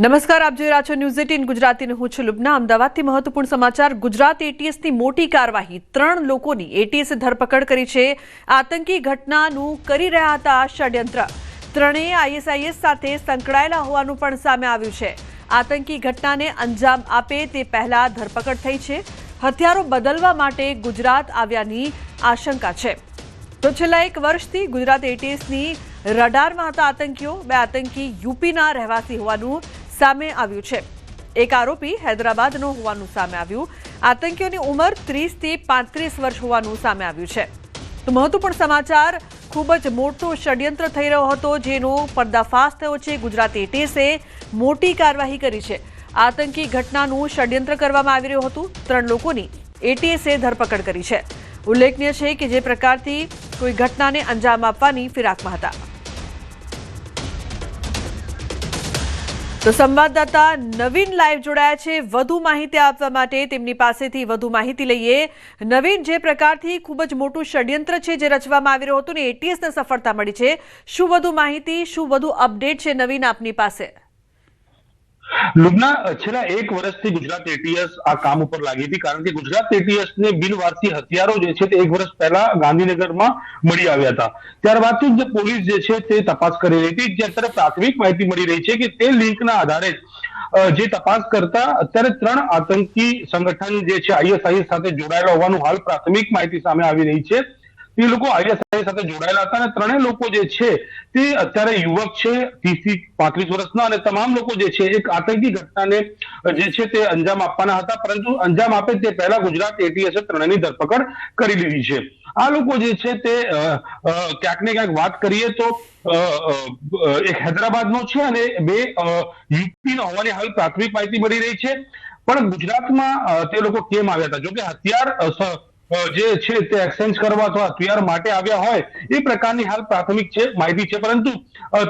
નમસ્કાર, આપ જોઈ રહ્યા છો ન્યૂઝ એટીન ગુજરાતીનું હું છું લુબના. અમદાવાદથી મહત્વપૂર્ણ સમાચાર, ગુજરાત એટીએસની મોટી કાર્યવાહી. ત્રણ લોકોની એટીએસે ધરપકડ કરી છે. આતંકી ઘટનાનું કરી રહ્યા હતા ષડયંત્ર. ત્રણેય આઈએસઆઈએસ સાથે સંકળાયેલા હોવાનું પણ સામે આવ્યું છે. આતંકી ઘટનાને અંજામ આપે તે પહેલા ધરપકડ થઈ છે. હથિયારો બદલવા માટે ગુજરાત આવ્યાની આશંકા છે. તો છેલ્લા એક વર્ષથી ગુજરાત એટીએસની રડારમાં હતા આતંકીઓ. બે આતંકી યુપીના રહેવાસી હોવાનું સામે આવ્યું છે. એક આરોપી હૈદરાબાદનો હોવાનું સામે આવ્યું. આતંકીઓની ઉંમર ત્રીસથી પાંત્રીસ વર્ષ હોવાનું સામે આવ્યું છે. તો મહત્વપૂર્ણ સમાચાર, ખૂબ જ મોટો ષડયંત્ર થઈ રહ્યો હતો, જેનો પર્દાફાશ થયો છે. ગુજરાત એટીએસે મોટી કાર્યવાહી કરી છે. આતંકી ઘટનાનું ષડયંત્ર કરવામાં આવી રહ્યું હતું. ત્રણ લોકોની એટીએસે ધરપકડ કરી છે. ઉલ્લેખનીય છે કે જે પ્રકારથી કોઈ ઘટનાને અંજામ આપવાની ફિરાકમાં હતા. તો સંવાદદાતા નવીન લાઈવ જોડાયા છે. વધુ માહિતી આપવા માટે તેમની પાસેથી વધુ માહિતી લઈએ. નવીન, જે પ્રકારથી ખૂબ જ મોટું ષડયંત્ર છે જે રચવામાં આવી રહ્યું હતું ને એટીએસને સફળતા મળી છે. શું વધુ માહિતી, શું વધુ અપડેટ છે નવીન આપની પાસે? લુબના છેલ્લા એક વર્ષથી ગુજરાત એટીએસ આ કામ ઉપર લાગી હતી, કારણ કે ગુજરાત એટીએસ ને બિનવારસી હથિયારો જે છે તે એક વર્ષ પહેલા ગાંધીનગરમાં મળી આવ્યા હતા. ત્યારબાદથી જે પોલીસ જે છે તે તપાસ કરી રહી હતી. જે અત્યારે પ્રાથમિક માહિતી મળી રહી છે કે તે લિંકના આધારે જે તપાસ કરતા અત્યારે ત્રણ આતંકી સંગઠન જે છે આઈએસઆઈએસ સાથે જોડાયેલા હોવાનું હાલ પ્રાથમિક માહિતી સામે આવી રહી છે. તે લોકો આઈએસઆઈ સાથે જોડાયેલા હતા અને ત્રણેય લોકો જે છે, તે અત્યારે યુવક છે, ત્રીસ પાંત્રીસ વર્ષના અને તમામ લોકો જે છે, એક આતંકી ઘટનાને જે છે તે અંજામ આપવાના હતા, પરંતુ અંજામ આપે તે પહેલા ગુજરાત એટીએસે ત્રણેયની ધરપકડ કરી લીધી છે. આ લોકો જે છે તે ક્યાંક ને ક્યાંક વાત કરીએ તો એક હૈદરાબાદનો છે અને બે યુપીનો હોવાની હાલ પ્રાથમિક માહિતી મળી રહી છે. પણ ગુજરાતમાં તે લોકો કેમ આવ્યા હતા? જોકે હથિયાર જે છે તે એક્સચેન્જ કરવા અથવા પીઆર માટે આવ્યા હોય, એ પ્રકારની હાલ પ્રાથમિક છે, માહિતી છે. પરંતુ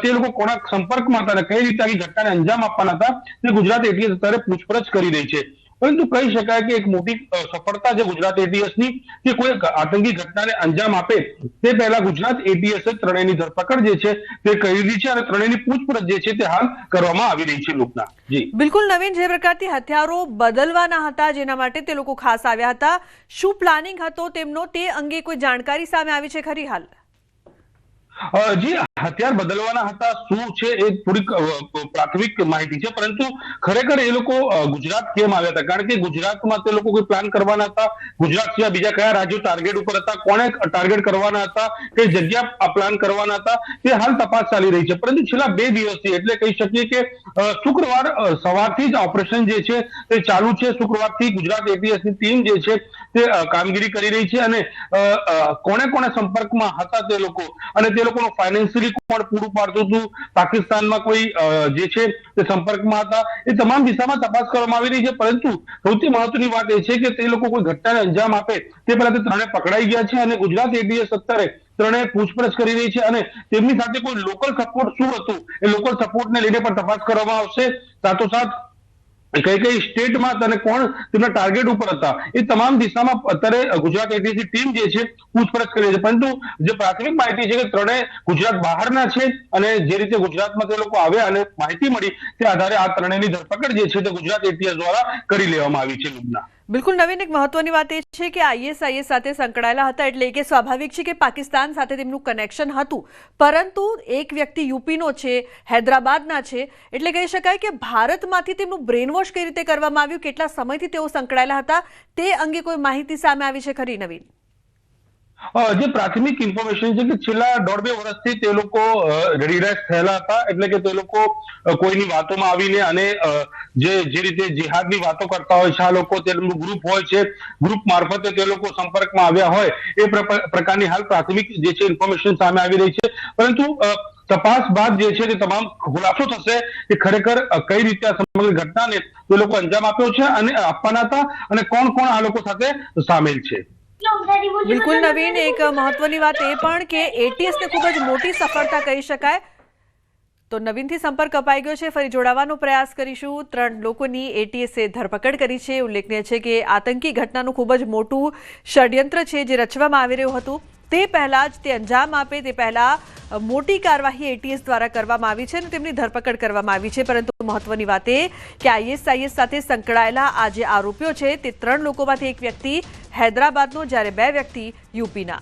તે લોકો કોના સંપર્કમાં હતા અને કઈ રીતે આવી ઘટનાને અંજામ આપવાના હતા, તે ગુજરાત એટીએસ અત્યારે પૂછપરછ કરી રહી છે. પરંતુ કહી શકાય કે એક મોટી સફળતા છે ગુજરાત એટીએસની કે કોઈ આતંકી ઘટનાને અંજામ આપે તે પહેલા ગુજરાત એટીએસ ત્રણેયની ધરપકડ જે છે તે કરી રહી છે અને ત્રણેયની પૂછપરછ જે છે તે હાલ કરવામાં આવી રહી છે લોકના. જી. બિલકુલ નવીન જે પ્રકારથી હથિયારો બદલવાના હતા જેના માટે તે લોકો ખાસ આવ્યા હતા. શું પ્લાનિંગ હતો તેમનો તે અંગે કોઈ જાણકારી સામે આવી છે ખરી હાલ? જી હથિયાર બદલવાના હતા, શું છે એ થોડીક પ્રાથમિક માહિતી છે. પરંતુ ખરેખર એ લોકો ગુજરાત કેમ આવ્યા હતા? કારણ કે ગુજરાતમાં તે લોકો કોઈ પ્લાન કરવાના હતા? ગુજરાત સિવાય બીજા કયા રાજ્યો ટાર્ગેટ ઉપર હતા? કોને ટાર્ગેટ કરવાના હતા? કઈ જગ્યા પ્લાન કરવાના હતા? તે હાલ તપાસ ચાલી રહી છે. પરંતુ છેલ્લા બે દિવસથી એટલે કહી શકીએ કે શુક્રવાર સવારથી જ ઓપરેશન જે છે તે ચાલુ છે. શુક્રવારથી ગુજરાત એટીએસની ટીમ જે છે તે કામગીરી કરી રહી છે અને કોને કોને સંપર્કમાં હતા તે લોકો? અને તે લોકોનો ફાઇનાન્શિયલી કોણ પૂરું પાડતું હતું. પાકિસ્તાનમાં કોઈ જે છે તે સંપર્કમાં હતા. એ તમામ દિશામાં તપાસ કરવામાં આવી રહી છે. પરંતુ સૌથી મહત્વની વાત એ છે કે તે લોકો કોઈ ઘટનાને અંજામ આપે તે પહેલા તે ત્રણે પકડાઈ ગયા છે અને ગુજરાત એટીએસ અત્યારે ત્રણે પૂછપરછ કરી રહી છે અને તેમની સાથે કોઈ લોકલ સપોર્ટ શું હતું? એ લોકલ સપોર્ટને લઈને પણ તપાસ કરવામાં આવશે. સાથોસાથ કઈ કઈ સ્ટેટમાં અને કોણ તેમના ટાર્ગેટ ઉપર હતા, એ તમામ દિશામાં અત્યારે ગુજરાત એટીસી ટીમ જે છે, પૂછપરછ કરી છે. પરંતુ જે પ્રાથમિક માહિતી છે કે ત્રણેય ગુજરાત બહારના છે અને જે રીતે ગુજરાતમાં તે લોકો આવ્યા અને માહિતી મળી, તે આધારે આ ત્રણેયની ધરપકડ જે છે તે ગુજરાત એટીએસ દ્વારા કરી લેવામાં આવી છે. લુબના બિલકુલ નવીન એક મહત્વની વાત એ છે કે આઈએસઆઈએસ સાથે સંકળાયેલા હતા એટલે કે સ્વાભાવિક છે કે પાકિસ્તાન સાથે તેમનું કનેક્શન હતું. પરંતુ એક વ્યક્તિ યુપીનો છે, હૈદરાબાદના છે, એટલે કહી શકાય કે ભારતમાંથી તેમનું બ્રેનવોશ કઈ રીતે કરવામાં આવ્યું, કેટલા સમયથી તેઓ સંકળાયેલા હતા, તે અંગે કોઈ માહિતી સામે આવી છે ખરી નવીન. જે પ્રાથમિક ઇન્ફોર્મેશન છે કે છેલ્લા દોઢ બે વર્ષથી તે લોકો રિલેક્સ થયેલા હતા. એટલે કે તે લોકો કોઈની વાતોમાં આવીને અને જે જે રીતે જિહાદની વાતો કરતા હોય છે, આ લોકો તેમનું ગ્રુપ હોય છે ગ્રુપ મારફતે તે લોકો સંપર્કમાં આવ્યા હોય, એ પ્રકારની હાલ પ્રાથમિક જે છે ઇન્ફોર્મેશન સામે આવી રહી છે. પરંતુ તપાસ બાદ જે છે તે તમામ ખુલાસો થશે કે ખરેખર કઈ રીતે આ સમગ્ર ઘટનાને તે લોકો અંજામ આપ્યો છે અને આપવાના હતા અને કોણ કોણ આ લોકો સાથે સામેલ છે. બિલકુલ નવીન એક મહત્વની વાત એ પણ કે એટીએસને ખૂબ જ મોટી સફળતા કહી શકાય. તો નવીનથી સંપર્ક અપાઈ ગયો છે ફરી જોડાવાનો પ્રયાસ કરીશું. ત્રણ લોકોની એટીએસે ધરપકડ કરી છે. ઉલ્લેખનીય છે કે આતંકી ઘટનાનું ખૂબ જ મોટું ષડયંત્ર છે જે રચવામાં આવી રહ્યું હતું. તે પહેલા જ તે અંજામ આપે, તે પહેલા મોટી કાર્યવાહી એટીએસ દ્વારા કરવામાં આવી છે અને તેમની ધરપકડ કરવામાં આવી છે. પરંતુ મહત્વની વાત એ કે આઈએસઆઈએસ સાથે સંકળાયેલા આ જે આરોપીઓ છે, તે ત્રણ લોકોમાંથી એક વ્યક્તિ હૈદરાબાદનો, જ્યારે બે વ્યક્તિ યુપીના.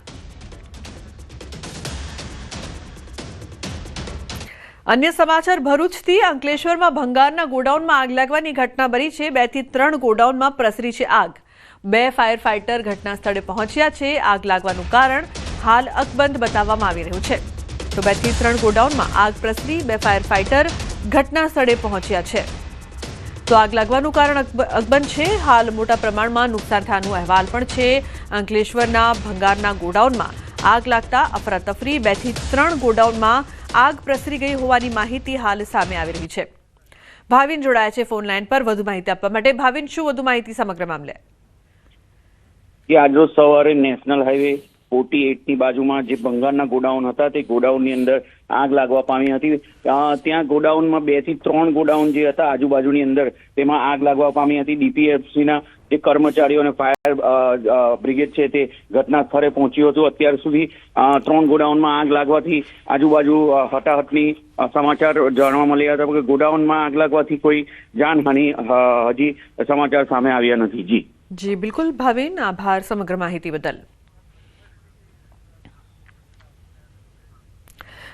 અન્ય સમાચાર, ભરૂચથી અંકલેશ્વરમાં ભંગારના ગોડાઉનમાં આગ લાગવાની ઘટના બની છે. બેથી ત્રણ ગોડાઉનમાં પ્રસરી છે આગ. બે ફાયર ફાઇટર ઘટના સ્થળે પહોંચ્યા છે, આગ લાગવાનું કારણ હાલ અકબંધ બતાવવામાં આવી રહ્યું છે. તો બેથી ત્રણ ગોડાઉનમાં આગ પ્રસરી બે ફાયર ફાઇટર ઘટના સ્થળે પહોંચ્યા છે. તો આગ લાગવાનું કારણ અકબ- અકબંધ છે. હાલ મોટા પ્રમાણમાં નુકસાન થયાનો અહેવાલ પણ છે. અંકલેશ્વરના ભંગારના ગોડાઉનમાં આગ લાગતા અફરાતફરી બેથી ત્રણ ગોડાઉનમાં આગ પ્રસરી ગઈ હોવાની માહિતી હાલ સામે આવી રહી છે. ભાવિન જોડાયા છે ફોન લાઈન પર. વધુ માહિતી આપવા માટે ભાવિન શું વધુ માહિતી સમગ્ર મામલે. કે આજરોજ સવારે નેશનલ હાઈવે ફોર્ટી એટની બાજુમાં જે ભંગારના ગોડાઉન હતા, તે ગોડાઉનની અંદર આગ લાગવા પામી હતી. ત્યાં ગોડાઉનમાં બેથી ત્રણ ગોડાઉન જે હતા આજુબાજુની અંદર, તેમાં આગ લાગવા પામી હતી. ડીપીએફસી ના જે કર્મચારીઓ અને ફાયર બ્રિગેડ છે તે ઘટના સ્થળે પહોંચ્યું હતું. અત્યાર સુધી ત્રણ ગોડાઉનમાં આગ લાગવાથી આજુબાજુ હટાહટની સમાચાર જાણવા મળ્યા હતા. કે ગોડાઉનમાં આગ લાગવાથી કોઈ જાનહાનિ હજી સમાચાર સામે આવ્યા નથી. જી. જી, બિલકુલ ભાવિન, આભાર સમગ્ર માહિતી બદલ.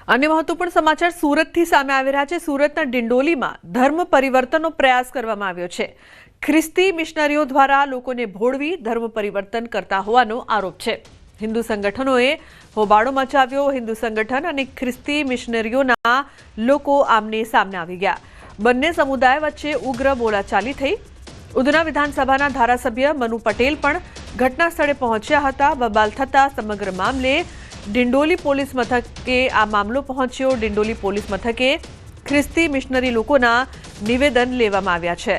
અન્ય મહત્વપૂર્ણ સમાચાર સુરતથી સામે આવી રહ્યા છે. સુરતના ડિંડોલીમાં ધર્મ પરિવર્તનનો પ્રયાસ કરવામાં આવ્યો છે. ખ્રિસ્તી મિશનરીઓ દ્વારા લોકોને ભોળવી ધર્મ પરિવર્તન કરતા હોવાનો આરોપ છે. હિન્દુ સંગઠનોએ હોબાળો મચાવ્યો. હિન્દુ સંગઠન અને ખ્રિસ્તી મિશનરીઓના લોકો આમને સામે આવી ગયા. બંને સમુદાય વચ્ચે ઉગ્ર બોલાચાલી થઈ ઉધના વિધાનસભાના ધારાસભ્ય મનુ પટેલ પણ ઘટના સ્થળે પહોંચ્યા હતા બબાલ થતા સમગ્ર મામલે ડિંડોલી પોલીસ મથકે આ મામલો પહોંચ્યો ડિંડોલી પોલીસ મથકે ખ્રિસ્તી મિશનરી લોકોના નિવેદન લેવામાં આવ્યા છે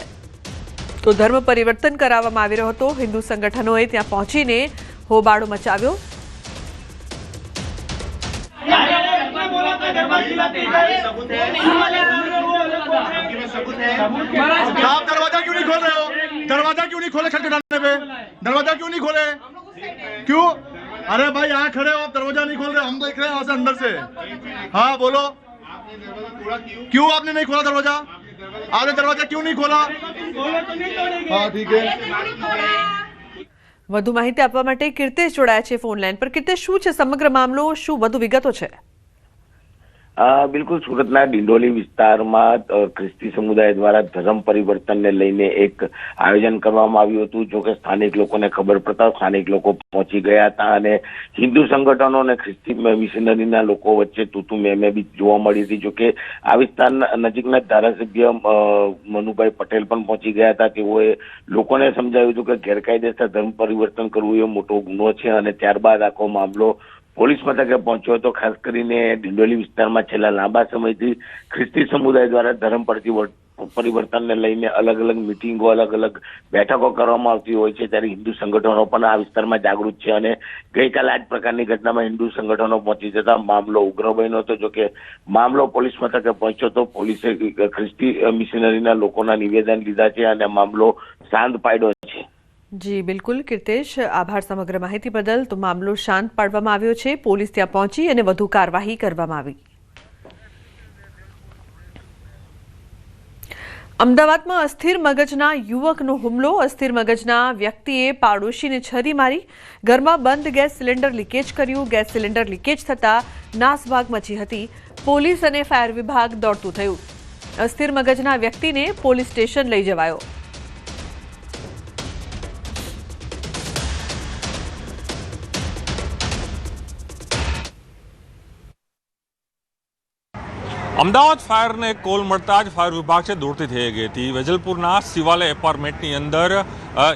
તો ધર્મ પરિવર્તન કરાવવામાં આવી રહ્યો હતો હિન્દુ સંગઠનોએ ત્યાં પહોંચીને હોબાળો મચાવ્યો आप दरवाजा क्यों नहीं खोल रहे हो दरवाजा क्यों नहीं खोले खटखटाने पे दरवाजा क्यों नहीं खोले क्यों अरे भाई यहाँ खड़े हो आप दरवाजा नहीं खोल रहे हम देख रहे हैं यहाँ से अंदर से हाँ बोलो क्यों आपने नहीं खोला दरवाजा आपने दरवाजा क्यों नहीं खोला हाँ ठीक है વધુ માહિતી આપવા માટે કીર્તેશ જોડાયા છે ફોન લાઈન પર કીર્તેશ શું છે સમગ્ર મામલો શું વધુ વિગતો છે અ, બિલકુલ, સુરતના ડિંડોલી વિસ્તારમાં ખ્રિસ્તી સમુદાય દ્વારા ધર્મ પરિવર્તનને લઈને એક આયોજન કરવામાં આવ્યું હતું જો કે સ્થાનિક લોકોને ખબર પડતા સ્થાનિક લોકો પહોંચી ગયા હતા અને હિન્દુ સંગઠનો અને ખ્રિસ્તી મિશનરીના લોકો વચ્ચે તૂતુ, મેમે બી જોવા મળી હતી. જોકે આ વિસ્તારના નજીકના ધારાસભ્ય મનુભાઈ પટેલ પણ પહોંચી ગયા હતા. તેઓએ લોકોને સમજાવ્યું હતું કે ગેરકાયદેસર ધર્મ પરિવર્તન કરવું એ મોટો ગુનો છે અને ત્યારબાદ આખો મામલો પોલીસ મથકે પહોંચ્યો હતો, ખાસ કરીને ડિંડોલી વિસ્તારમાં છેલ્લા લાંબા સમયથી ખ્રિસ્તી સમુદાય દ્વારા ધર્મ પરિવર્તન પરિવર્તનને લઈને અલગ અલગ મિટિંગો, અલગ અલગ બેઠકો કરવામાં આવતી હોય છે. ત્યારે હિન્દુ સંગઠનો પણ આ વિસ્તારમાં જાગૃત છે અને ગઈકાલે આ જ પ્રકારની ઘટનામાં હિન્દુ સંગઠનો પહોંચી જતા મામલો ઉગ્ર બન્યો હતો. જોકે મામલો પોલીસ મથકે પહોંચ્યો તો પોલીસે ખ્રિસ્તી મિશનરીના લોકોના નિવેદન લીધા છે અને મામલો શાંત પાડ્યો છે. જી, બિલકુલ. કીર્તેશ, આભાર સમગ્ર માહિતી બદલ. તો મામલો શાંત પાડવામાં આવ્યો છે. પોલીસ ત્યાં પહોંચી અને વધુ કાર્યવાહી કરવામાં આવી. અમદાવાદમાં અસ્થિર મગજના યુવકનો હુમલો. અસ્થિર મગજના વ્યક્તિએ પાડોશીને છરી મારી. ઘરમાં બંધ ગેસ સિલિન્ડર લીકેજ કર્યું. ગેસ સિલિન્ડર લીકેજ થતાં નાસભાગ મચી હતી. પોલીસ અને ફાયર વિભાગ દોડતું થયું. અસ્થિર મગજના વ્યક્તિને પોલીસ સ્ટેશન લઈ જવાયો. અમદાવાદ ફાયરને કોલ મળતા જ ફાયર વિભાગ છે દોડતી થઈ ગઈ હતી. વેજલપુરના શિવાલય એપાર્ટમેન્ટની અંદર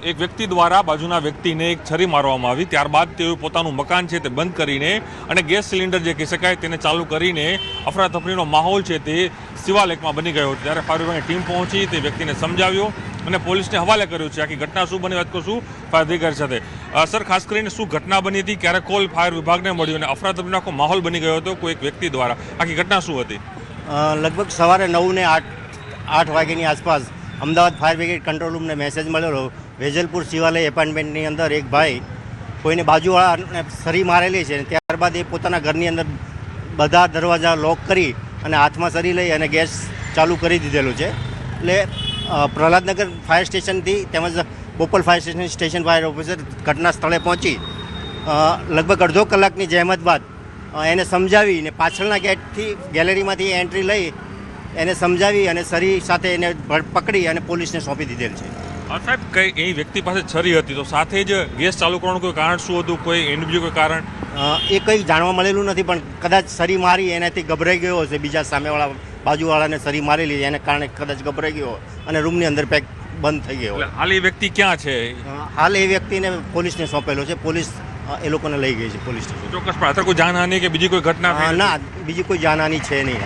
એક વ્યક્તિ દ્વારા બાજુના વ્યક્તિને એક છરી મારવામાં આવી. ત્યારબાદ તેઓ પોતાનું મકાન છે તે બંધ કરીને અને ગેસ સિલિન્ડર જે કહી શકાય તેને ચાલુ કરીને અફરાતફરીનો માહોલ છે તે શિવાલયમાં બની ગયો હતો. ત્યારે ફાયર વિભાગની ટીમ પહોંચી, તે વ્યક્તિને સમજાવ્યો અને પોલીસને હવાલે કર્યો છે, આખી ઘટના શું બની? વાત કરશું ફાયર અધિકારી સાથે. સર, ખાસ કરીને શું ઘટના બની હતી? ક્યારે કોલ ફાયર વિભાગને મળ્યો અને અફરાતફરીનો આખો માહોલ બની ગયો હતો? કોઈ એક વ્યક્તિ દ્વારા. આખી ઘટના શું હતી? લગભગ સવારે નવ ને આઠ આઠ વાગ્યાની આસપાસ અમદાવાદ ફાયર બ્રિગેડ કંટ્રોલ રૂમને મેસેજ મળેલો વેજલપુર શિવાલય એપાર્ટમેન્ટની અંદર એક ભાઈ કોઈને બાજુવાળાને સરી મારેલી છે ત્યારબાદ એ પોતાના ઘરની અંદર બધા દરવાજા લોક કરી અને હાથમાં સરી લઈ અને ગેસ ચાલુ કરી દીધેલું છે. એટલે પ્રહલાદનગર ફાયર સ્ટેશનથી તેમજ Bopal fire station station fire officer ઘટના સ્થળે પહોંચી. લગભગ અડધો કલાકની જહેમત બાદ એને સમજાવી ને પાછળના ગેટથી ગેલેરીમાંથી એન્ટ્રી લઈ એને સમજાવી અને સરી સાથે એને પકડી અને પોલીસને સોંપી દીધેલ છે. સાહેબ કઈ એ વ્યક્તિ પાસે છરી હતી તો સાથે જ ગેસ ચાલુ કરવાનું કોઈ કારણ શું હતું? કોઈ એનું બીજું કોઈ કારણ? એ કંઈ જાણવા મળેલું નથી પણ કદાચ સરી મારી એનાથી ગભરાઈ ગયો હશે બીજા સામેવાળા બાજુવાળાને સરી મારેલી એને કારણે કદાચ ગભરાઈ ગયો અને રૂમની અંદર પેક બંધ થઈ ગયો હાલ એ વ્યક્તિ ક્યાં છે? હાલ એ વ્યક્તિને પોલીસને સોંપેલો છે. પોલીસ એ લોકોને લઈ ગઈ છે પોલીસ સ્ટેશન. ચોક્કસ પણ અત્યારે કોઈ જાનહાની કે બીજી કોઈ ઘટના ના બીજી કોઈ જાનહાની છે નહીં.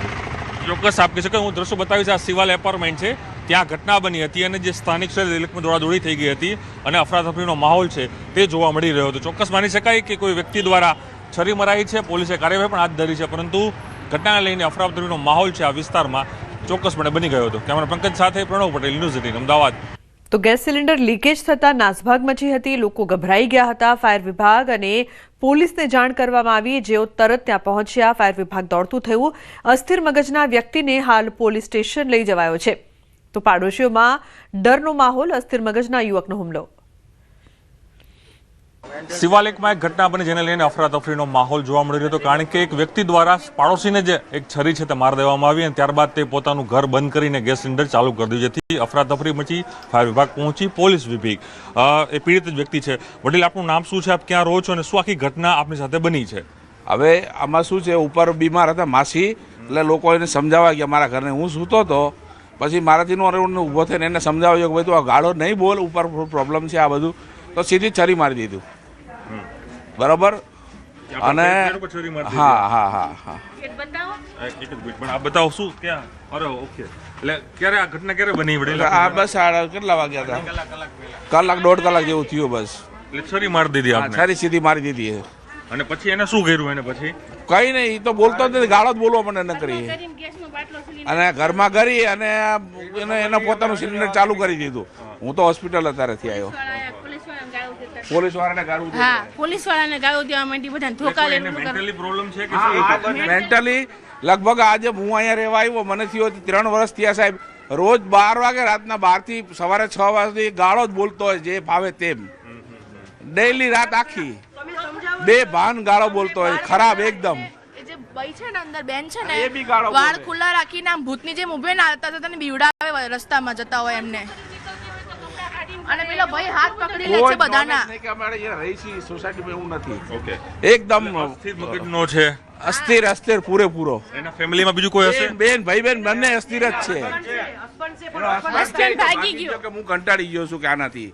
ચોક્કસ આપ કહી શકો હું દ્રશ્યો બતાવીશ. આ સિવાલ એપાર્ટમેન્ટ છે. ત્યાં ઘટના બની હતી અને જે સ્થાનિક છે દિલ્હીમાં દોડાદોડી થઈ ગઈ હતી અને અફરાતફરીનો માહોલ છે તે જોવા મળી રહ્યો હતો. ચોક્કસ માની શકાય કે કોઈ વ્યક્તિ દ્વારા છરી મરાઈ છે પોલીસે કાર્યવાહી પણ હાથ ધરી છે પરંતુ ઘટનાને લઈને અફરાતફરીનો માહોલ છે આ વિસ્તારમાં ચોક્કસપણે બની ગયો હતો. કેમેરા પંકજ સાથે પ્રણવ પટેલ ન્યૂઝ એટીન અમદાવાદ. તો ગેસ સિલિન્ડર લીકેજ થતા નાસભાગ મચી હતી. લોકો ગભરાઈ ગયા હતા. ફાયર વિભાગ અને પોલીસને જાણ કરવામાં આવી. જેઓ તરત ત્યાં પહોંચ્યા. ફાયર વિભાગ દોડતું થયું. અસ્થિર મગજના વ્યક્તિને હાલ પોલીસ સ્ટેશન લઈ જવાયો છે. તો પાડોશીઓમાં ડરનો માહોલ, અસ્થિર મગજના યુવકનો હુમલો. શિવાલિકમાં એક ઘટના બની જેને લઈને અફરાતફરીનો માહોલ જોવા મળી રહ્યો હતો. કારણ કે એક વ્યક્તિ દ્વારા પાડોશીને જે એક છરી છે તે માર દેવામાં આવી અને ત્યારબાદ તે પોતાનું ઘર બંધ કરીને ગેસ સિલિન્ડર ચાલુ કરી દીધું. જેથી અફરાતફરી મચી ફાયર વિભાગ પહોંચી, પોલીસ વિભાગ. એ પીડિત વ્યક્તિ છે. વડીલ, આપનું નામ શું છે? આપ ક્યાં રહો છો અને શું આખી ઘટના આપની સાથે બની છે? હવે આમાં શું છે? ઉપર બીમાર હતા માસી. એટલે લોકો એને સમજાવવા ગયા, મારા ઘરને હું સૂતો હતો પછી મારાથી નો ઊભો થઈને એને સમજાવ્યો કે, ભાઈ, તું આ ગાળો નહીં બોલ. ઉપર પ્રોબ્લેમ છે આ બધું. તો સીધી છરી મારી દીધું. બરાબર? અને હા હા હા હા. બતાવો. શું? ક્યાં? અરે ઓકે. એટલે ક્યારે આ ઘટના ક્યારે બની? આ બસ આ કેટલા વાગ્યા હતા? કલાક દોઢ કલાક જેવું થયું બસ. એટલે છરી મારી દીધી હા, આપને? છરી સીધી મારી દીધી અને પછી એને શું કર્યું એને પછી? કઈ નહીં ઈ તો બોલતો જ નથી ગાળો જ બોલવા મને ન કરી. અને ઘરમાં કરી અને એને એના પોતાનું સિલિન્ડર ચાલુ કરી દીધું. હું. તો હોસ્પિટલ અત્યારેથી આવ્યો. પોલીસ વાળાને ગાળું હા પોલીસ વાળાને ગાળો દેવા માંડી બધાને ધોકા મેન્ટલી પ્રોબ્લેમ છે કે મેન્ટલી લગભગ આજે હું અહીંયા રહેવા આવ્યો મને થયો ત્રણ વર્ષ થયા સાહેબ. રોજ બાર વાગે રાતના બારથી સવારે છ વાગે ગાળો જ બોલતો હોય જે ભાવે તેમ. ડેઈલી રાત આખી. બે ભાન ગાળો બોલતો હોય ખરાબ એકદમ. જે બઈ છે ને અંદર બેન છે એ બી ગાળો ને વાળ ખુલ્લા રાખીને આમ ભૂતની જેમ ઉભે ને આવતા ને બીવડાવે રસ્તામાં જતા હોય એમને. અને પેલો ભાઈ હાથ પકડી લે છે બધાના. નહીં કે અમારે અહીંયા રહી છીએ. સોસાયટીમાં એવું નથી. ઓકે એકદમ સ્થિર મગજનો છે. અસ્થિર અસ્થિર પૂરેપૂરો. એના ફેમિલીમાં બીજું કોઈ હશે? બેન, ભાઈ બેન બંને અસ્થિર જ છે. હસબન્ડ ભાગી ગયો. હું કંટાળી ગયો છું કે આનાથી.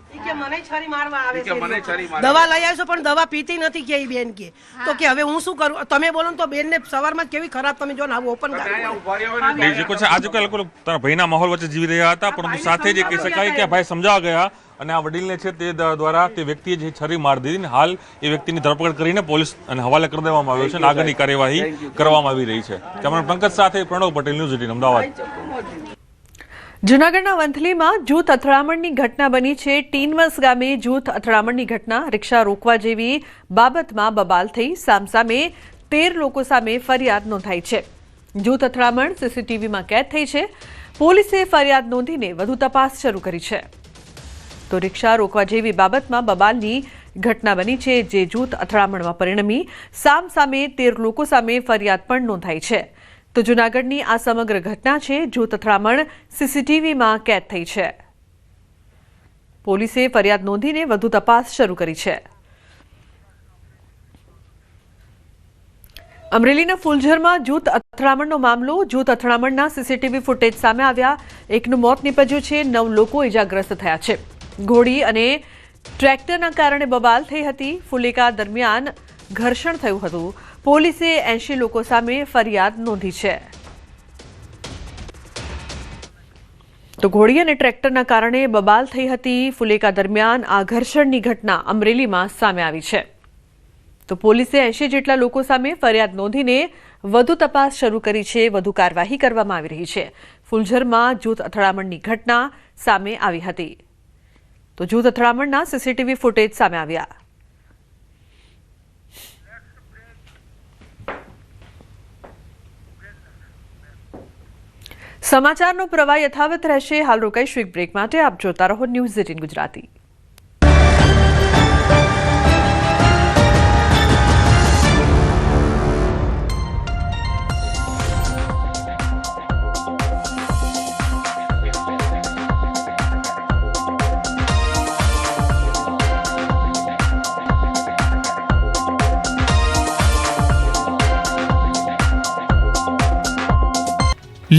છરી મારવા આવે કે મને છરી મારે. દવા લઈ આવશો પણ દવા પીતી નથી કે બેન કે. તો કે હવે હું શું કરું? તમે બોલો ને તો બેન ને સવારમાં કેવી ખરાબ તમે જો ને આવું ઓપન આજે કોઈ લોકો તારા ભાઈના માહોલ વચ્ચે જીવી રહ્યા હતા પરંતુ સાથે જ કહી શકાય કે ભાઈ સમજાવા ગયા. અને આ વડીલને છે તે દ્વારા તે વ્યક્તિએ જે છરી મારી દીધી ને હાલ એ વ્યક્તિની ધરપકડ કરીને પોલીસ અને હવાલે કરી દેવામાં આવ્યો છે અને આગળની કાર્યવાહી કરવામાં આવી રહી છે. કેમેરા પંકજ સાથે પ્રણવ પટેલ ન્યૂઝ એટીન અમદાવાદ. જૂનાગઢના વંથલીમાં જૂથ અથડામણની ઘટના બની છે. ટીનવસ ગામે જૂથ અથડામણની ઘટના રિક્ષા રોકવા જેવી બાબતમાં બબાલ થઈ. સામસામે તેર લોકો સામે ફરિયાદ નોંધાઈ છે. જૂથ અથડામણ સીસીટીવીમાં કેદ થઈ છે. પોલીસે ફરિયાદ નોંધીને વધુ તપાસ શરૂ કરી છે. તો રિક્ષા રોકવા જેવી બાબતમાં બબાલની ઘટના બની છે, જે જૂથ અથડામણમાં પરિણમી. સામ સામે તેર લોકો સામે ફરિયાદ પણ નોંધાઈ છે. તો જૂનાગઢની આ સમગ્ર ઘટના છે, જૂથ અથડામણ સીસીટીવીમાં કેદ થઈ છે. પોલીસે ફરિયાદ નોંધીને વધુ તપાસ શરૂ કરી છે. અમરેલીના ફુલઝરમાં જૂથ અથડામણનો મામલો, જૂથ અથડામણના સીસીટીવી ફૂટેજ સામે આવ્યા. એકનું મોત નીપજ્યું છે, નવ લોકો ઇજાગ્રસ્ત થયા છે. ઘોડી અને ટ્રેક્ટરના કારણે બબાલ થઈ હતી. ફુલેકા દરમિયાન ઘર્ષણ થયું હતું. પોલીસે એંશી લોકો સામે ફરિયાદ નોંધી છે. તો ઘોડી અને ટ્રેક્ટરના કારણે બબાલ થઈ હતી. ફુલેકા દરમિયાન આ ઘર્ષણની ઘટના અમરેલીમાં સામે આવી છે. તો પોલીસે એંશી જેટલા લોકો સામે ફરિયાદ નોંધીને વધુ તપાસ શરૂ કરી છે. વધુ કાર્યવાહી કરવામાં આવી રહી છે. ફુલઝરમાં જૂથ અથડામણની ઘટના સામે આવી હતી. તો જૂથ અથડામણના સીસીટીવી ફૂટેજ સામે આવ્યા. સમાચારનો પ્રવાહ યથાવત રહેશે. હાલ રોકાઈશું એક બ્રેક માટે. આપ જોતા રહો ન્યૂઝ એટીન ગુજરાતી.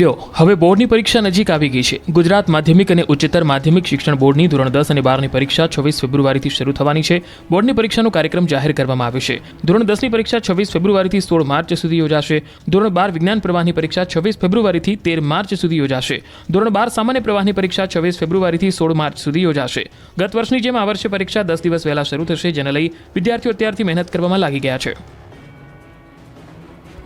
લ્યો. હવે બોર્ડની પરીક્ષા નજીક આવી ગઈ છે. ગુજરાત માધ્યમિક અને ઉચ્ચતર માધ્યમિક શિક્ષણ બોર્ડની ધોરણ દસ અને બારની પરીક્ષા છવ્વીસ ફેબ્રુઆરીથી શરૂ થવાની છે. બોર્ડની પરીક્ષાનો કાર્યક્રમ જાહેર કરવામાં આવ્યો છે. ધોરણ દસની પરીક્ષા છવ્વીસ ફેબ્રુઆરીથી સોળ માર્ચ સુધી યોજાશે. ધોરણ બાર વિજ્ઞાન પ્રવાહની પરીક્ષા છવ્વીસ ફેબ્રુઆરીથી તેર માર્ચ સુધી યોજાશે. ધોરણ બાર સામાન્ય પ્રવાહની પરીક્ષા છવ્વીસ ફેબ્રુઆરીથી સોળ માર્ચ સુધી યોજાશે. ગત વર્ષની જેમ આ વર્ષે પરીક્ષા દસ દિવસ વહેલા શરૂ થશે, જેને લઈ વિદ્યાર્થીઓ અત્યારથી મહેનત કરવામાં લાગી ગયા છે.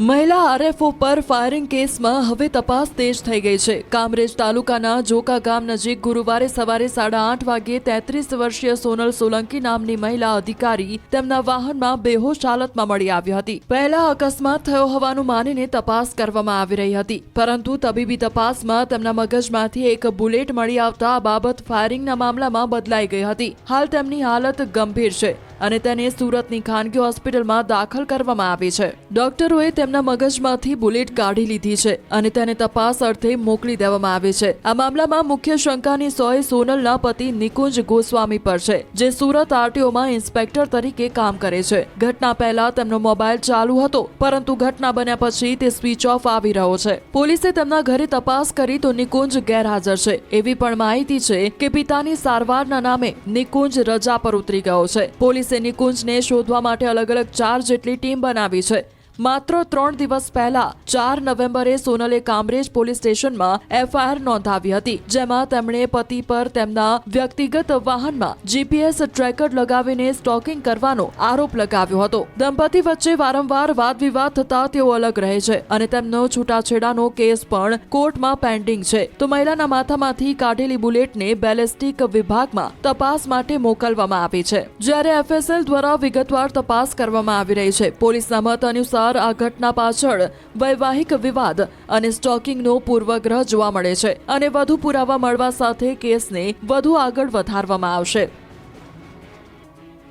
મહિલા આરએફઓ પર ફાયરિંગ કેસમાં હવે તપાસ તેજ થઈ ગઈ છે. કામરેજ તાલુકાના જોકા ગામ નજીક ગુરુવારે સવારે સાડા આઠ વાગ્યે તેત્રીસ વર્ષીય સોનલ સોલંકી નામની મહિલા અધિકારી તેમના વાહનમાં બેહોશ હાલતમાં મળી આવી હતી. પહેલા અકસ્માત થયો હોવાનું માનીને તપાસ કરવામાં આવી રહી હતી. પરંતુ તબીબી તપાસમાં તેમના મગજમાંથી એક બુલેટ મળી આવતા આ બાબત ફાયરિંગના મામલામાં બદલાઈ ગઈ હતી. હાલ તેમની હાલત ગંભીર છે અને તેને સુરતની ખાનગી હોસ્પિટલમાં દાખલ કરવામાં આવી છે. ડોક્ટરોએ તેમના મગજમાંથી બુલેટ કાઢી લીધી છે અને તેને તપાસ અર્થે મોકલી દેવામાં આવી છે. આ મામલામાં મુખ્ય શંકાની સોય સોનલના પતિ નિકુંજ ગોસ્વામી પર છે, જે સુરત આરટીઓમાં ઇન્સ્પેક્ટર તરીકે કામ કરે છે. ઘટના પહેલા તેમનો મોબાઈલ ચાલુ હતો, પરંતુ ઘટના બન્યા પછી તે સ્વિચ ઓફ આવી રહ્યો છે. પોલીસે તેમના ઘરે તપાસ કરી તો નિકુંજ ગેરહાજર છે. એવી પણ માહિતી છે કે પિતાની સારવારના નામે નિકુંજ રજા પર ઉતરી ગયો છે. પોલીસે નિકુંજને શોધવા માટે અલગ અલગ ચાર જેટલી ટીમ બનાવી છે. માત્ર ત્રણ દિવસ પહેલા, ચાર નવેમ્બરે સોનલે કામરેજ પોલીસ સ્ટેશનમાં એફઆઈઆર નોંધાવી હતી, જેમાં તેમણે પતિ પર તેમના વ્યક્તિગત વાહનમાં જીપીએસ ટ્રેકર લગાવીને સ્ટોકિંગ કરવાનો આરોપ લગાવ્યો હતો. દંપતી વચ્ચે વારંવાર વાદ વિવાદ થતા તેઓ અલગ રહે છે અને તેમનો છૂટાછેડાનો કેસ પણ કોર્ટમાં પેન્ડિંગ છે. તો મહિલાના માથામાંથી કાઢેલી બુલેટને બેલેસ્ટિક વિભાગમાં તપાસ માટે મોકલવામાં આવી છે. જ્યારે એફએસએલ દ્વારા વિગતવાર તપાસ કરવામાં આવી રહી છે, પોલીસના મત અનુસાર આ ઘટના પાછળ વૈવાહિક વિવાદ અને સ્ટોકિંગનો પૂર્વગ્રહ જોવા મળે છે અને વધુ પુરાવા મળવા સાથે કેસને વધુ આગળ વધારવામાં આવશે.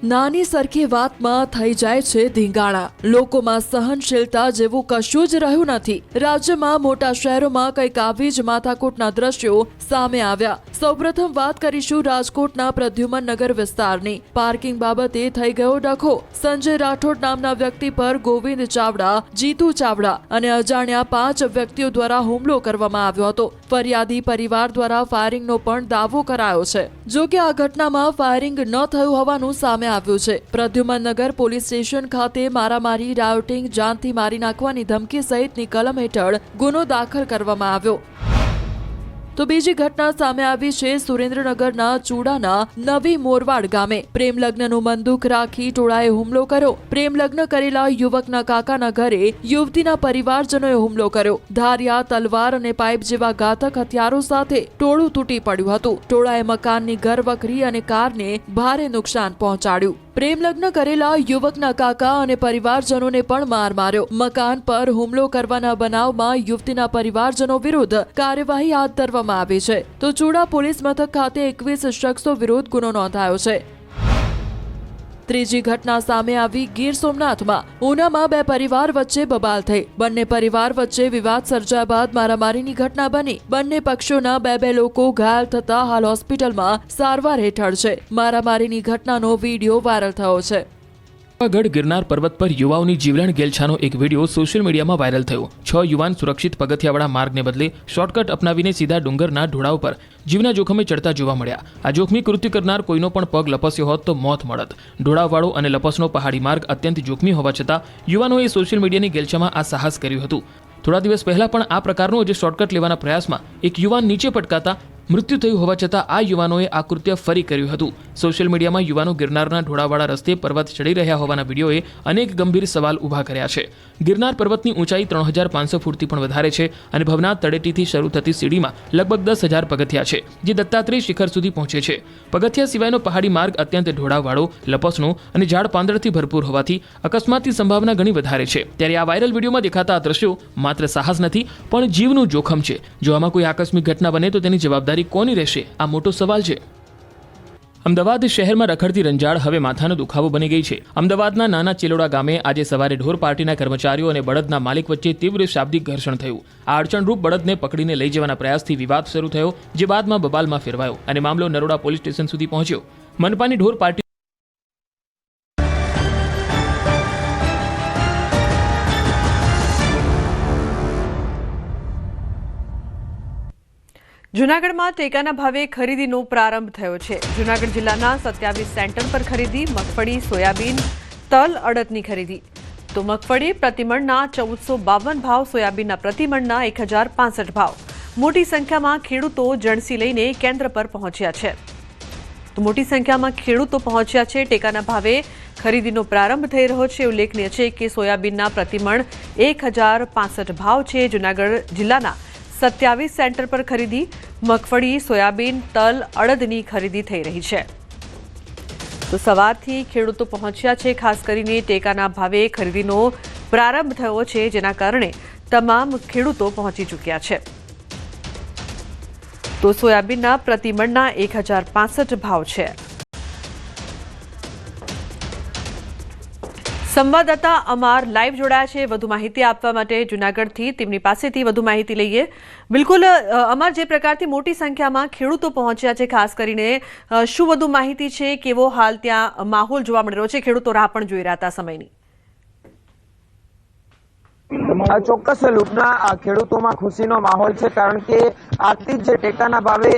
નાની સરખી વાતમાં થઈ જાય છે ધીંગાણા. લોકોમાં સહનશીલતા જેવું કશું જ રહ્યું નથી. રાજ્યમાં મોટા શહેરોમાં કંઈક આવી જ માથાકૂટના દ્રશ્યો સામે આવ્યા. સૌપ્રથમ વાત કરીશું રાજકોટના પ્રદ્યુમન નગર વિસ્તારની. પાર્કિંગ બાબતે થઈ ગયો ડખો. સંજય રાઠોડ નામના વ્યક્તિ પર ગોવિંદ ચાવડા, જીતુ ચાવડા અને અજાણ્યા પાંચ વ્યક્તિઓ દ્વારા હુમલો કરવામાં આવ્યો હતો. ફરિયાદી પરિવાર દ્વારા ફાયરિંગનો પણ દાવો કરાયો છે. જો કે આ ઘટનામાં ફાયરિંગ ન થયું હોવાનું સામે આવ્યું છે. પ્રદ્યુમન નગર પોલીસ સ્ટેશન ખાતે મારામારી રાયોટિંગ જાનથી મારી નાખવાની ધમકી સહિતની કલમ હેઠળ ગુનો દાખલ કરવામાં આવ્યો. તો બીજી ઘટના સામે આવી છે સુરેન્દ્રનગરના ચૂડાના નવી મોરવાડ ગામે. પ્રેમ લગ્નનું બંદૂક રાખી ટોળાએ હુમલો કર્યો. પ્રેમ લગ્ન કરેલા યુવકના કાકાના ઘરે યુવતીના પરિવારજનોએ હુમલો કર્યો. ધારિયા, તલવાર અને પાઇપ જેવા ઘાતક હથિયારો સાથે ટોળું તૂટી પડ્યું હતું. ટોળાએ મકાનની ઘરવખરી અને કારને ભારે નુકસાન પહોંચાડ્યું. પ્રેમ લગ્ન કરેલા યુવકના કાકા અને પરિવારજનોને પણ માર માર્યો. મકાન પર હુમલો કરવાના બનાવમાં યુવતીના પરિવારજનો વિરુદ્ધ કાર્યવાહી હાથ ધરવામાં આવી છે. તો ચૂડા પોલીસ મથક ખાતે એકવીસ શખ્સો વિરુદ્ધ ગુનો નોંધાયો છે. ત્રીજી ઘટના સામે આવી ગીર સોમનાથમાં. ઉનામાં બે પરિવાર વચ્ચે બબાલ થઈ. બંને પરિવાર વચ્ચે વિવાદ સર્જાયા બાદ મારામારીની ઘટના બની. બંને પક્ષોના બે બે લોકો ઘાયલ થતા હાલ હોસ્પિટલમાં સારવાર હેઠળ છે. મારામારીની ઘટનાનો વીડિયો વાયરલ થયો છે. ગઢ ગિરનાર પર્વત પર યુવાઓની જીવલેણ ગેલછાનો એક વીડિયો સોશિયલ મીડિયામાં વાયરલ થયો. છ યુવાન સુરક્ષિત પગથિયાવાળા માર્ગને બદલે શોર્ટકટ અપનાવીને સીધા ડુંગરના ઢોળાવ પર જીવના જોખમે ચડતા જોવા મળ્યા. આ જોખમી કૃત્ય કરનાર કોઈનો પણ પગ લપસ્યો હોત તો મોત મળત. ઢોળાવવાળો અને લપસનો પહાડી માર્ગ અત્યંત જોખમી હોવા છતાં યુવાનોએ સોશિયલ મીડિયાની ગેલછામાં આ સાહસ કર્યું હતું. થોડા દિવસ પહેલા પણ આ પ્રકારનો જે શોર્ટકટ લેવાના પ્રયાસમાં એક યુવાન નીચે પટકાતા મૃત્યુ થયું હોવા છતાં આ યુવાનોએ આ કૃત્ય ફરી કર્યું હતું. સોશિયલ મીડિયામાં યુવાનો ગિરનારના ઢોળાવાળા રસ્તે પર્વત ચડી રહ્યા હોવાના વિડીયોએ અનેક ગંભીર સવાલ ઊભા કર્યા છે. ગિરનાર પર્વતની ઊંચાઈ ત્રણ હજાર પાંચસો ફૂટથી પણ વધારે છે અને ભવનાથ તળેટીથી શરૂ થતી સીડીમાં લગભગ દસ હજાર પગથિયા છે, જે દત્તાત્રેય શિખર સુધી પહોંચે છે. પગથિયા સિવાયનો પહાડી માર્ગ અત્યંત ઢોળાવવાળો લપસણો અને ઝાડ પાંદડથી ભરપૂર હોવાથી અકસ્માતની સંભાવના ઘણી વધારે છે. ત્યારે આ વાયરલ વિડીયોમાં દેખાતા આ દ્રશ્યો માત્ર સાહસ નથી, પણ જીવનું જોખમ છે. જો આમાં કોઈ આકસ્મિક ઘટના બને તો તેની જવાબદારી કોની રહેશે? આ મોટો સવાલ છે. અમદાવાદ શહેરમાં રખડતી રંજાડ હવે માથાનો દુખાવો બની ગઈ છે. અમદાવાદના નાના ચેલોડા ગામે આજે સવારે ઢોર પાર્ટીના કર્મચારીઓ અને બળદના માલિક વચ્ચે તીવ્ર શાબ્દિક ઘર્ષણ થયું. આ અડચણરૂપ બળદને પકડીને લઈ જવાના પ્રયાસથી વિવાદ શરૂ થયો, જે બાદમાં બબાલમાં ફેરવાયો અને મામલો નરોડા પોલીસ સ્ટેશન સુધી પહોંચ્યો. મનપાની ઢોર પાર્ટી જૂનાગઢમાં ટેકાના ભાવે ખરીદીનો પ્રારંભ થયો છે. જૂનાગઢ જિલ્લાના સત્યાવીસ સેન્ટર પર ખરીદી, મગફળી, સોયાબીન, તલ અડદની ખરીદી. તો મગફળી પ્રતિમણના ચૌદસો બાવન ભાવ, સોયાબીનના પ્રતિમણના એક હજાર પાસઠ ભાવ. મોટી સંખ્યામાં ખેડૂતો જણસી લઈને કેન્દ્ર પર પહોંચ્યા છે. તો મોટી સંખ્યામાં ખેડૂતો પહોંચ્યા છે. ટેકાના ભાવે ખરીદીનો પ્રારંભ થઈ રહ્યો છે. ઉલ્લેખનીય છે કે સોયાબીનના પ્રતિમણ એક હજાર પાસઠ ભાવ છે. જૂનાગઢ જિલ્લાના સત્યાવીસ સેન્ટર પર ખરીદી, મગફળી, સોયાબીન, તલ, અડદની ખરીદી થઈ રહી છે. તો સવારથી ખેડૂતો પહોંચ્યા છે, ખાસ કરીને ટેકાના ભાવે ખરીદીનો પ્રારંભ થયો છે, જેના કારણે તમામ ખેડૂતો પહોંચી ચૂક્યા છે. તો સોયાબીનના પ્રતિમણના એક હજાર ભાવ છે. સંવાદદાતા અમાર લાઈવ જોડાયા છે. વધુ માહિતી આપવા માટે જુનાગઢથી તેમની પાસેથી વધુ માહિતી લઈએ. બિલકુલ અમાર જે પ્રકારથી મોટી સંખ્યામાં ખેડૂતો પહોંચ્યા છે, ખાસ કરીને શું વધુ માહિતી છે, કેવો હાલ ત્યાં માહોલ જોવા મળી રહ્યો છે? ખેડૂતો રાહ પણ જોઈ રહ્યા હતા સમયની. ચોક્કસ લૂંટના ખેડૂતોમાં ખુશીનો માહોલ છે, કારણ કે આજથી જ ટેકાના ભાવે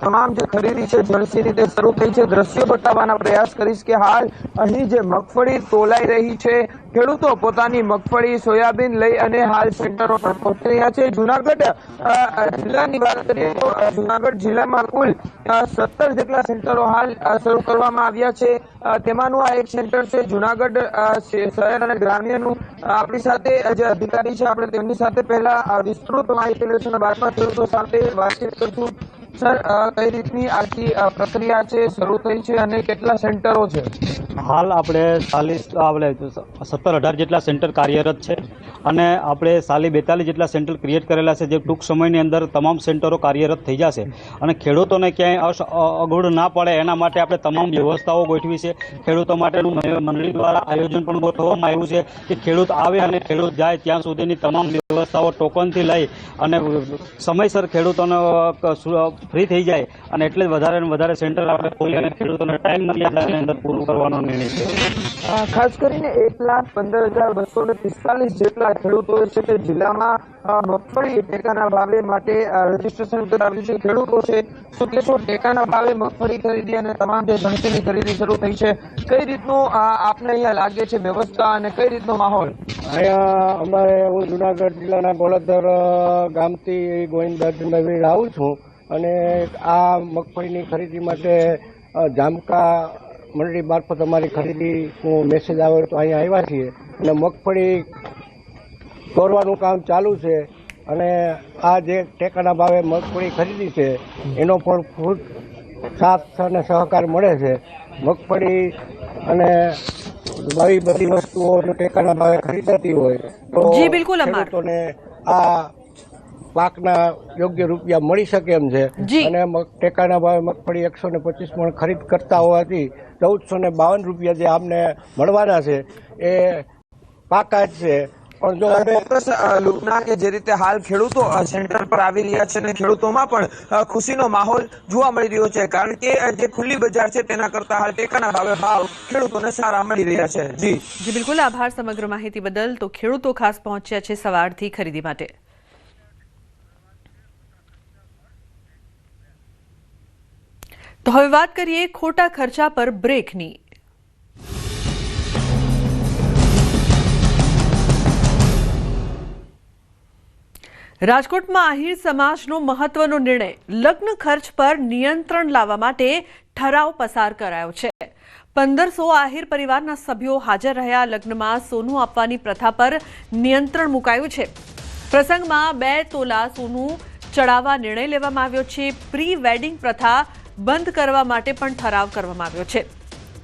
તમામ જે ખરીદી છે ઝડપી રીતે શરૂ થઈ છે. દ્રશ્યો બતાવવાના પ્રયાસ કરીશ કે હાલ અહીં જે મગફળી તોલાઈ રહી છે ખેડૂતો પોતાની મગફળી, સોયાબીન લઈ અને હાલ સેન્ટરો પર પહોંચી રહ્યા છે. જુનાગઢ જિલ્લાની વાત કરીએ તો જુનાગઢ જિલ્લામાં કુલ સત્તર જેટલા સેન્ટરો હાલ શરૂ કરવામાં આવ્યા છે. તેમાંનું આ એક સેન્ટર છે જુનાગઢ શહેર અને ગ્રામ્યનું. આપણી સાથે જે અધિકારી છે. આપણે તેમની સાથે પહેલા વિસ્તૃત માહિતી લઈશું અને બાદમાં ખેડૂતો સાથે વાતચીત કરશું. સર કઈ રીતની આખી પ્રક્રિયા છે, શરૂ થઈ છે અને કેટલા સેન્ટરો છે? હાલ આપણે ચાલીસ, આપણે સત્તર અઢાર જેટલા સેન્ટર કાર્યરત છે અને આપણે સાલી બેતાલીસ જેટલા સેન્ટર ક્રિએટ કરેલા છે જે ટૂંક સમયની અંદર તમામ સેન્ટરો કાર્યરત થઈ જશે. અને ખેડૂતોને ક્યાંય અગવડ ના પડે એના માટે આપણે તમામ વ્યવસ્થાઓ ગોઠવી છે. ખેડૂતો માટેનું મંડળી દ્વારા આયોજન પણ ગોઠવવામાં આવ્યું છે કે ખેડૂત આવે અને ખેડૂત જાય ત્યાં સુધીની તમામ વ્યવસ્થાઓ ટોકનથી લઈ અને સમયસર ખેડૂતોને ફ્રી થઈ જાય અને એટલે જ વધારે ને વધારે સેન્ટર આપણે ખોલી અને ખેડૂતોને ટાઈમ મર્યાદાની અંદર પૂરું કરવાનો નિર્ણય છે. ખાસ કરીને એક લાખ પંદર હજાર બસો ને પિસ્તાલીસ જેટલા ખેડૂતો છે તે જિલ્લામાં મગફળી ટેકાના ભાવે માટે રજીસ્ટ્રેશન કરાવ્યું છે. ખેડૂતો છે શું કહેશો ટેકાના ભાવે મગફળી ખરીદી અને તમામ જે ગણતરીની ખરીદી શરૂ થઈ છે કઈ રીતનું આપને અહીંયા લાગે છે વ્યવસ્થા અને કઈ રીતનો માહોલ? અહીંયા અમારે હું જુનાગઢ જિલ્લાના ગોળાધર ગામથી ગોવિંદ નવીન આવું છું. અને આ મગફળીની ખરીદી માટે જામકા મંડળી મારફત અમારી ખરીદીનો મેસેજ આવ્યો તો અહીંયા આવ્યા છીએ. અને મગફળી તોડવાનું કામ ચાલુ છે અને આ જે ટેકાના ભાવે મગફળી ખરીદી છે એનો પણ ખૂબ સાથ અને સહકાર મળે છે. મગફળી અને આવી બધી વસ્તુઓ ટેકાના ભાવે ખરીદાતી હોય તો ખેડૂતોને આ પાકના યોગ્ય રૂપિયા મળી શકે એમ છે. અને ટેકાના ભાવે મગફળી એકસો ને પચીસ મણ ખરીદ કરતા હોવાથી ચૌદસો ને બાવન રૂપિયા જે આમને મળવાના છે એ પાકા જ છે. પણ જો ચોક્કસ કે જે રીતે હાલ ખેડૂતો સેન્ટર પર આવી રહ્યા છે અને ખેડૂતોમાં પણ ખુશીનો માહોલ જોવા મળી રહ્યો છે. કારણ કે જે ખુલ્લી બજાર છે તેના કરતા હાલ ટેકાના ભાવે ભાવ ખેડૂતોને સારા મળી રહ્યા છે. જી. જી બિલકુલ. આભાર સમગ્ર માહિતી બદલ. તો ખેડૂતો ખાસ પહોંચ્યા છે સવારથી ખરીદી માટે. તો હવે વાત કરીએ ખોટા ખર્ચા પર બ્રેકની. રાજકોટમાં આહિર સમાજનો મહત્વનો નિર્ણય. લગ્ન ખર્ચ પર નિયંત્રણ લાવવા માટે ઠરાવ પસાર કરાયો છે. પંદરસો આહિર પરિવારના સભ્યો હાજર રહ્યા લગ્નમાં સોનું આપવાની પ્રથા પર નિયંત્રણ મુકાયું છે. પ્રસંગમાં બે તોલા સોનું ચડાવવા નિર્ણય લેવામાં આવ્યો છે. પ્રી વેડિંગ પ્રથા બંધ કરવા માટે પણ ઠરાવ કરવામાં આવ્યો છે.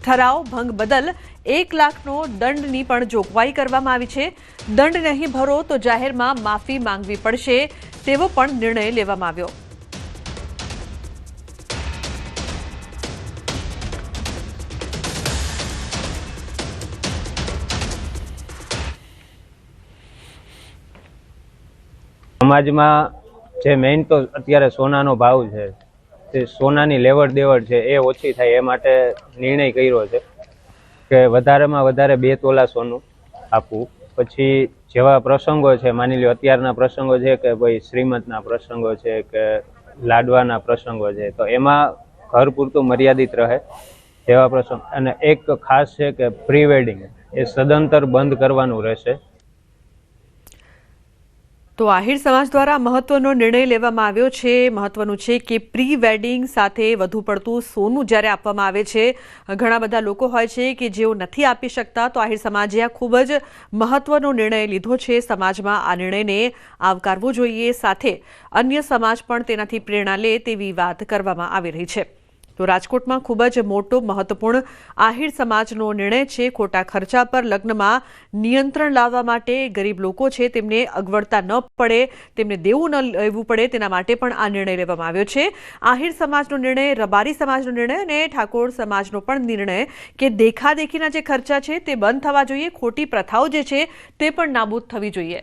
ઠરાવ ભંગ બદલ એક લાખનો દંડની પણ જોગવાઈ કરવામાં આવી છે. દંડ નહીં ભરો તો જાહેરમાં માફી માંગવી પડશે તેવો પણ નિર્ણય લેવામાં આવ્યો. સમાજમાં જે મેઇન તો અત્યારે સોનાનો ભાવ છે તે સોનાની લેવડ દેવડ છે એ ઓછી થાય એ માટે નિર્ણય કર્યો છે કે વધારેમાં વધારે બે તોલા સોનું આપવું. પછી જેવા પ્રસંગો છે, માની લો અત્યારના પ્રસંગો છે કે ભાઈ શ્રીમંતના પ્રસંગો છે કે લાડવાના પ્રસંગો છે, તો એમાં ઘર પૂરતું મર્યાદિત રહે જેવા પ્રસંગ. અને એક ખાસ છે કે પ્રી વેડિંગ એ સદંતર બંધ કરવાનું રહેશે. તો આહિર સમાજ દ્વારા મહત્વનો નિર્ણય લેવામાં આવ્યો છે. મહત્વનું છે કે પ્રી વેડિંગ સાથે વધુ પડતું સોનું જ્યારે આપવામાં આવે છે. ઘણા બધા લોકો હોય છે કે જેઓ નથી આપી શકતા, તો આહિર સમાજે આ ખૂબ જ મહત્વનો નિર્ણય લીધો છે. સમાજમાં આ નિર્ણયને આવકારવો જોઈએ. સાથે અન્ય સમાજ પણ તેનાથી પ્રેરણા લે તેવી વાત કરવામાં આવી રહી છે. તો રાજકોટમાં ખૂબ જ મોટો મહત્વપૂર્ણ આહિર સમાજનો નિર્ણય છે. ખોટા ખર્ચા પર લગ્નમાં નિયંત્રણ લાવવા માટે ગરીબ લોકો છે, તેમને અગવડતા ન પડે, તેમને દેવું ન લેવું પડે, તેના માટે પણ આ નિર્ણય લેવામાં આવ્યો છે. આહિર સમાજનો નિર્ણય, રબારી સમાજનો નિર્ણય અને ઠાકોર સમાજનો પણ નિર્ણય કે દેખાદેખીના જે ખર્ચા છે તે બંધ થવા જોઈએ. ખોટી પ્રથાઓ જે છે તે પણ નાબૂદ થવી જોઈએ.